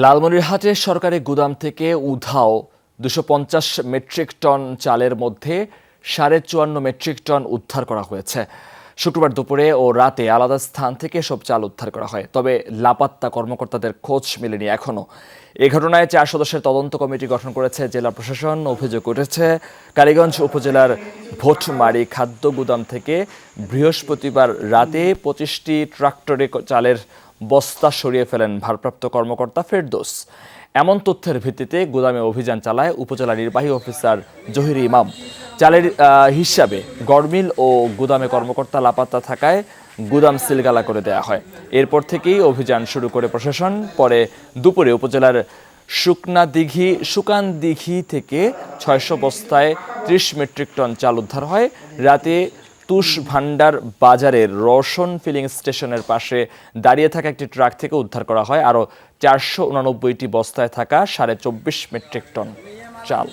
লালমনিরহাটের সরকারি গুদাম থেকে উধাও দুশো মেট্রিক টন চালের মধ্যে সাড়ে চুয়ান্ন মেট্রিক টন উদ্ধার করা হয়েছে। শুক্রবার দুপুরে ও রাতে আলাদা স্থান থেকে সব চাল উদ্ধার করা হয়। তবে লাপাত্তা কর্মকর্তাদের খোঁজ মেলেনি এখনও এ ঘটনায় চার সদস্যের তদন্ত কমিটি গঠন করেছে জেলা প্রশাসন। অভিযোগ উঠেছে, কালীগঞ্জ উপজেলার ভোটমারি খাদ্য গুদাম থেকে বৃহস্পতিবার রাতে পঁচিশটি ট্রাক্টরে চালের বস্তা সরিয়ে ফেলেন ভারপ্রাপ্ত কর্মকর্তা ফেরদোস। এমন তথ্যের ভিত্তিতে গুদামে অভিযান চালায় উপজেলা নির্বাহী অফিসার জহির ইমাম। চালের হিসাবে গড়মিল ও গুদামে কর্মকর্তা লাপাত্তা থাকায় গুদাম সিলগালা করে দেওয়া হয়। এরপর থেকেই অভিযান শুরু করে প্রশাসন। পরে দুপুরে উপজেলার শুকনা দিঘি, শুকান দিঘি থেকে ছয়শো বস্তায় ত্রিশ মেট্রিক টন চাল উদ্ধার হয়। রাতে তুষ ভান্ডার বাজারের রোশন ফিলিং স্টেশনের পাশে দাঁড়িয়ে থাকা একটি ট্রাক থেকে উদ্ধার করা হয়। আরও চারশো উনানব্বইটি বস্তায় থাকা সাড়ে চব্বিশ মেট্রিক টন। চাল